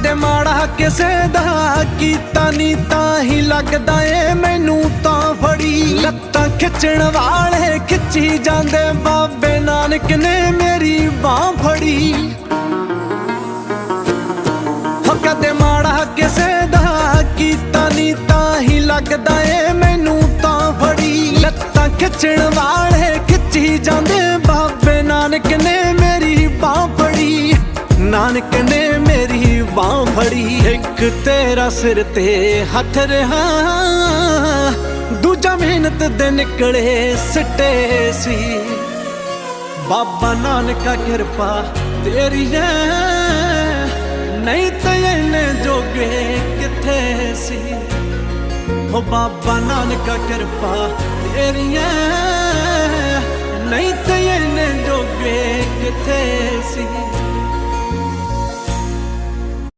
ਕਦੇ ਮਾੜਾ ਕਿਸੇ ਦਾ ਕੀਤਾ ਨਹੀਂ, ਤਾਂ ਹੀ ਲੱਗਦਾ ਏ ਮੈਨੂੰ ਤਾਂ ਫੜੀ। ਲੱਤਾਂ ਖਿੱਚਣ ਵਾਲੇ ਖਿੱਚੀ ਜਾਂਦੇ, ਬਾਬੇ ਨਾਨਕ ਨੇ ਮੇਰੀ ਬਾਹ ਫੜੀ। ਹੋ ਕਦੇ ਮਾੜਾ ਕਿਸੇ ਦਾ ਕੀਤਾ ਨਹੀਂ, ਤਾਂ ਹੀ ਲੱਗਦਾ ਏ ਮੈਨੂੰ ਤਾਂ ਫੜੀ। ਲੱਤਾਂ ਖਿੱਚਣ ਵਾਲੇ ਖਿੱਚੀ ਜਾਂਦੇ, ਬਾਬੇ ਨਾਨਕ ਨੇ ਮੇਰੀ ਬਾਹ ਫੜੀ। ਨਾਨਕ ਨੇ ਬਾਹ ਫੜੀ, ਇੱਕ ਤੇਰਾ ਸਿਰ ਤੇ ਹੱਥ ਰਹਾ। ਦੂਜਾ ਮਿਹਨਤ ਦੇ ਨਿਕਲੇ ਸਿੱਟੇ ਸੀ। ਬਾਬਾ ਨਾਨਕਾ ਕਿਰਪਾ ਤੇਰੀ ਐ। ਨਹੀਂ ਤਾਂ ਇਹਨੇ ਜੋਗੇ ਕਿੱਥੇ ਸੀ? ਹੋ ਬਾਬਾ ਨਾਨਕਾ ਕਿਰਪਾ ਤੇਰੀ ਐ। ਨਹੀਂ ਤਾਂ ਇਹਨੇ ਜੋਗੇ ਕਿੱਥੇ ਸੀ?